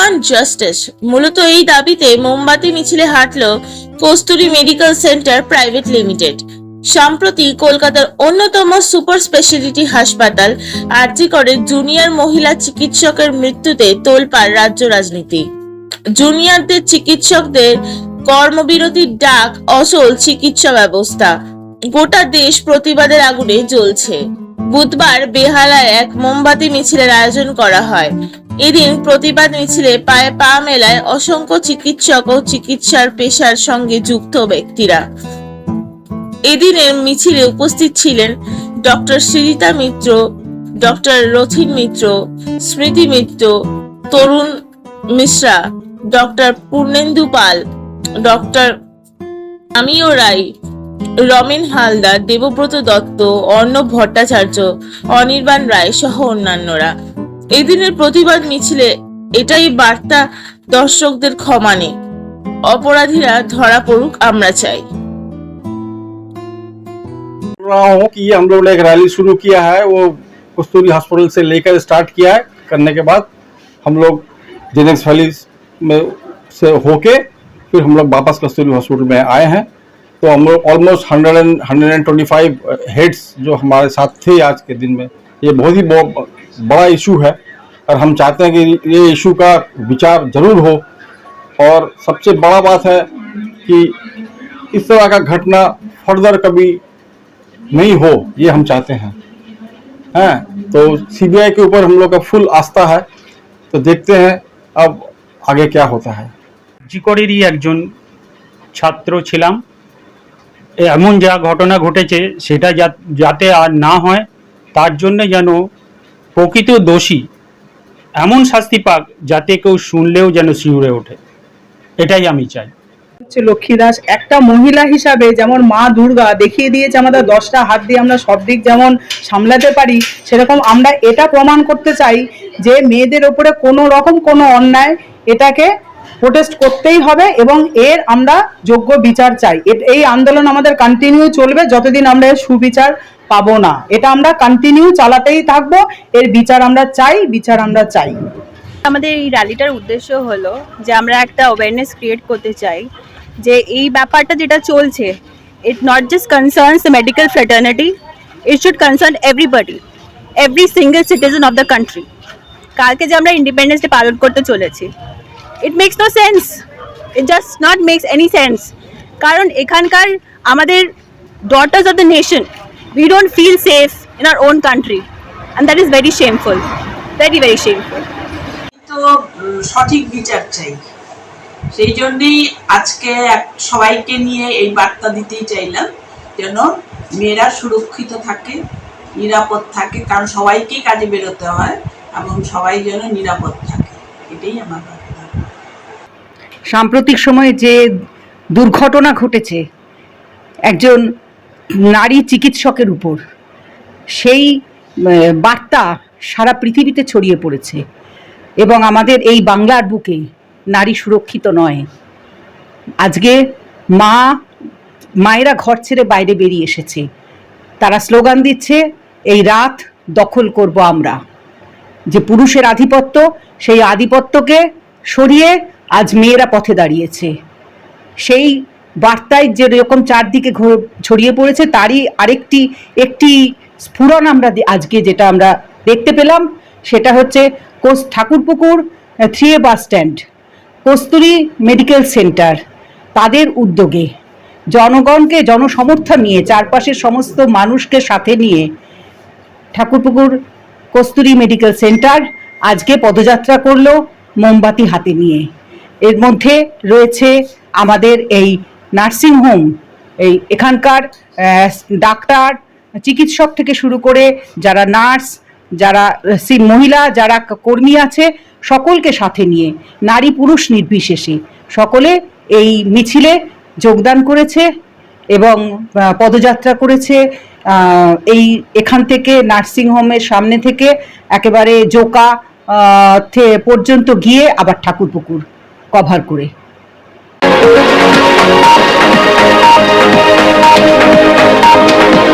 We want justice মূলত এই দাবিতে মোমবাতি, মিছিলে হাঁটল Kasturi medical centre private limited. সম্প্রতি কলকাতার অন্যতম সুপার স্পেশালিটি হাসপাতাল আরজিকরের জুনিয়র মহিলা চিকিৎসকের মৃত্যুতে তোলপাড় রাজ্য রাজনীতি। জুনিয়রদের চিকিৎসকদের কর্মবিরতির ডাক অসল চিকিৎসা ব্যবস্থা। গোটা দেশ প্রতিবাদের আগুনে জ্বলছে। বুধবার বেহালায় এক মোমবাতি, মিছিলের আয়োজন করা হয়। এদিন প্রতিবাদ মিছিলে পায়ে পা মেলায় অসংখ্য চিকিৎসক ও চিকিৎসার পেশার সঙ্গে যুক্ত ব্যক্তিরা। এদিনের মিছিলে উপস্থিত ছিলেন doctor Shrita Mitra, doctor Rathin Mitra, Smriti Mitra, Tarun Mishra, doctor Purnendu Pal, doctor আমিও রায়, রমেন হালদার, দেবব্রত দত্ত, অর্ণব ভট্টাচার্য, অনির্বাণ রায় সহ অন্যান্যরা। এদিনের প্রতিবাদ মিছিলে এটাই বার্তা দর্শকদের ক্ষমা নেই অপরাধীরা ধরা পড়ুক আমরা চাই बोल रहा हूँ कि हम लोग ने एक रैली शुरू किया है वो कस्तूरी हॉस्पिटल से लेकर स्टार्ट किया है करने के बाद हम लोग जेनेक्स वैली में से होके फिर हम लोग वापस कस्तूरी हॉस्पिटल में आए हैं तो हम लोग almost hundred and hundred and twenty five heads जो हमारे साथ थे आज के दिन में ये बहुत ही बहु- बड़ा इशू है और हम चाहते हैं कि ये इशू का विचार जरूर हो और सबसे बड़ा बात है कि इस तरह का घटना फर्दर कभी नहीं हो ये हम चाहते हैं हैं तो सीबीआई के ऊपर हम लोग का फुल आस्था है तो देखते हैं अब आगे क्या होता है জিকরেরই একজন ছাত্র ছিলাম এ এমন যা ঘটনা ঘটেছে সেটা যা- যাতে আর না হয় তার জন্য যেন প্রকৃত দোষী। এমন শাস্তি পাক যাতে কেউ শুনলেও যেন শিউরে ওঠে। এটাই আমি চাই। হচ্ছে লক্ষ্মী দাস, একটা মহিলা হিসাবে যেমন মা দুর্গা দেখিয়ে দিয়েছে আমাদের দশটা হাত দিয়ে আমরা সব দিক যেমন সামলাতে পারি, সেরকম আমরা এটা প্রমাণ করতে চাই যে মেয়েদের ওপরে কোনো রকম কোনো অন্যায় এটাকে প্রোটেস্ট করতেই হবে এবং এর আমরা যোগ্য বিচার চাই। এই আন্দোলন আমাদের কন্টিনিউ চলবে যতদিন আমরা সুবিচার পাবো না। এটা আমরা কন্টিনিউ চালাতেই থাকব। এর বিচার আমরা চাই, বিচার আমরা চাই। আমাদের এই র্যালিটার উদ্দেশ্য হলো যে আমরা একটা অ্যাওয়ারনেস ক্রিয়েট করতে চাই যে এই ব্যাপারটা যেটা চলছে it not just concerns medical fraternity it should concern everybody every single citizen of the country কালকে যে আমরা ইন্ডিপেন্ডেন্স ডে পালন করতে চলেছি it makes no sense it just not makes any sense কারণ এখানকার আমাদের daughters of the nation we don't feel safe in our own country and that is very shameful very very shameful তো সঠিক বিচার চাই। সেই জন্যই আজকে সবাইকে নিয়ে এই বার্তা দিতেই চাইলাম যেন মেয়েরা সুরক্ষিত থাকে নিরাপদ থাকে কারণ সবাইকেই কাজে বেরোতে হয় এবং সবাই যেন নিরাপদ থাকে। এটাই আমার বার্তা। সাম্প্রতিক সময়ে যে দুর্ঘটনা ঘটেছে একজন নারী চিকিৎসকের উপর সেই বার্তা সারা পৃথিবীতে ছড়িয়ে পড়েছে। এবং আমাদের এই বাংলার বুকে নারী সুরক্ষিত নয়। আজকে মা, মায়েরা ঘর ছেড়ে বাইরে বেরিয়ে এসেছে। তারা স্লোগান দিচ্ছে, এই রাত দখল করব আমরা। যে পুরুষের আধিপত্য, সেই আধিপত্যকে সরিয়ে আজ মেয়েরা পথে দাঁড়িয়েছে। সেই বার্তায় যেরকম চারদিকে ছড়িয়ে পড়েছে, তারই আরেকটি, একটি স্ফুরণ আমরা আজকে যেটা আমরা দেখতে পেলাম, সেটা হচ্ছে cos Thakurpukur three A bus stand Kasturi medical centre, তাদের উদ্যোগে। জনগণকে জনসমর্থন নিয়ে, চারপাশের সমস্ত মানুষকে সাথে নিয়ে ঠাকুরপুকুর, কস্তুরী মেডিকেল সেন্টার আজকে পদযাত্রা করল মোমবাতি হাতে নিয়ে। এর মধ্যে রয়েছে আমাদের এই নার্সিং হোম, এই এখানকার ডাক্তার, চিকিৎসক থেকে শুরু করে যারা নার্স, যারা মহিলা, যারা কর্মী আছে, সকলকে সাথে নিয়ে, নারী পুরুষ নির্বিশেষে, সকলে এই মিছিলে যোগদান করেছে এবং পদযাত্রা করেছে। এই এখান থেকে নার্সিং হোমের সামনে থেকে একেবারে জোকা পর্যন্ত গিয়ে আবার ঠাকুরপুকুর কভার করে। Thank you.